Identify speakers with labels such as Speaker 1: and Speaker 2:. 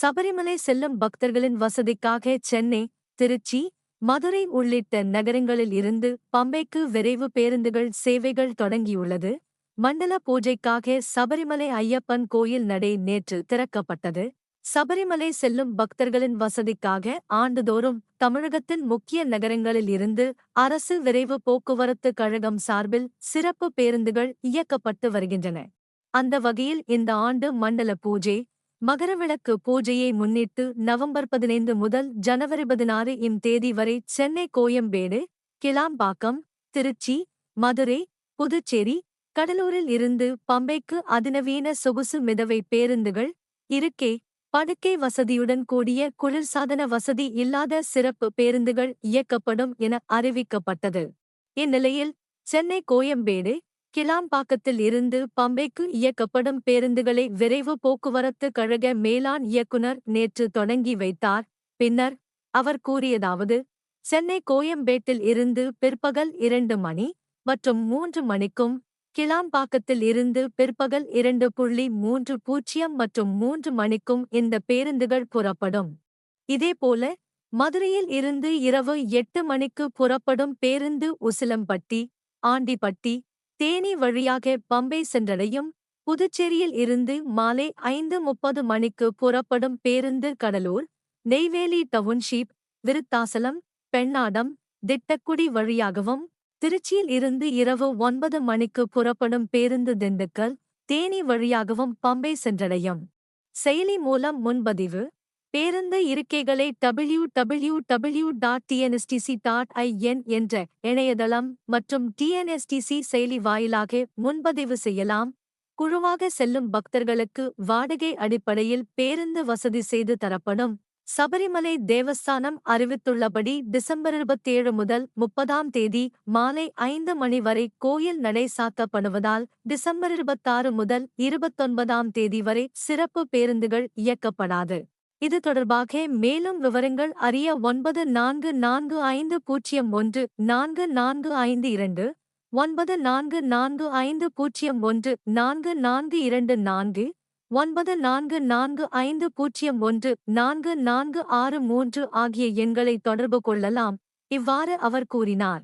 Speaker 1: சபரிமலை செல்லும் பக்தர்களின் வசதிக்காக சென்னை திருச்சி மதுரை உள்ளிட்ட நகரங்களில் இருந்து பம்பைக்கு விரைவு பேருந்துகள் சேவைகள் தொடங்கியுள்ளது. மண்டல பூஜைக்காக சபரிமலை ஐயப்பன் கோயில் நடை நேற்று திறக்கப்பட்டது. சபரிமலை செல்லும் பக்தர்களின் வசதிக்காக ஆண்டுதோறும் தமிழகத்தின் முக்கிய நகரங்களில் இருந்து அரசு விரைவு போக்குவரத்து கழகம் சார்பில் சிறப்பு பேருந்துகள் இயக்கப்பட்டு வருகின்றன. அந்த வகையில் இந்த ஆண்டு மண்டல பூஜை மகரவிளக்கு பூஜையை முன்னிட்டு நவம்பர் பதினைந்து முதல் ஜனவரி பதினாறு இம் தேதி வரை சென்னை கோயம்பேடு கிளாம்பாக்கம் திருச்சி மதுரை புதுச்சேரி கடலூரில் இருந்து பம்பைக்கு அதிநவீன சொகுசு மிதவை பேருந்துகள் இருக்கே படுக்கை வசதியுடன் கூடிய குளிர்சாதன வசதி இல்லாத சிறப்பு பேருந்துகள் இயக்கப்படும் என அறிவிக்கப்பட்டது. இந்நிலையில் சென்னை கோயம்பேடு கிளாம்பாக்கத்தில் இருந்து பம்பைக்கு இயக்கப்படும் பேருந்துகளை விரைவு போக்குவரத்து கழக மேலாண் இயக்குனர் நேற்று தொடங்கி வைத்தார். பின்னர் அவர் கூறியதாவது சென்னை கோயம்பேட்டில் இருந்து பிற்பகல் இரண்டு மணி மற்றும் மூன்று மணிக்கும் கிளாம்பாக்கத்தில் இருந்து பிற்பகல் இரண்டு புள்ளி மூன்று பூஜ்ஜியம் மற்றும் மூன்று மணிக்கும் இந்த பேருந்துகள் புறப்படும். இதேபோல மதுரையில் இருந்து இரவு எட்டு மணிக்கு புறப்படும் பேருந்து உசிலம்பட்டி ஆண்டிப்பட்டி தேனி வழியாக பம்பை சென்றடையும். புதுச்சேரியில் இருந்து மாலை ஐந்து முப்பது மணிக்கு புறப்படும் பேருந்து கடலூர் நெய்வேலி டவுன்ஷிப் விருத்தாசலம் பெண்ணாடம் திட்டக்குடி வழியாகவும் திருச்சியில் இருந்து இரவு ஒன்பது மணிக்கு புறப்படும் பேருந்து திண்டுக்கல் தேனி வழியாகவும் பம்பை சென்றடையும். செயலி மூலம் முன்பதிவு பேருந்து இருக்கைகளை W W W dot TNSTC dot IN என்ற இணையதளம் மற்றும் டிஎன்எஸ்டிசி செயலி வாயிலாக முன்பதிவு செய்யலாம். குழுவாக செல்லும் பக்தர்களுக்கு வாடகை அடிப்படையில் பேருந்து வசதி செய்து தரப்படும். சபரிமலை தேவஸ்தானம் அறிவித்துள்ளபடி டிசம்பர் இருபத்தேழு முதல் முப்பதாம் தேதி மாலை ஐந்து மணி வரை கோயில் நடை சாத்தப்படுவதால் டிசம்பர் இருபத்தாறு முதல் இருபத்தொன்பதாம் தேதி வரை சிறப்பு பேருந்துகள் இயக்கப்படாது. இது தொடர்பாக மேலும் விவரங்கள் அறிய ஒன்பது நான்கு நான்கு ஐந்து பூஜ்ஜியம் ஒன்று நான்கு நான்கு ஐந்து இரண்டு ஒன்பது நான்கு நான்கு ஐந்து பூஜ்ஜியம் ஒன்று நான்கு நான்கு இரண்டு நான்கு ஒன்பது நான்கு நான்கு ஐந்து பூஜ்ஜியம் ஒன்று நான்கு நான்கு ஆறு மூன்று ஆகிய எண்களை தொடர்பு கொள்ளலாம். இவ்வாறு அவர் கூறினார்.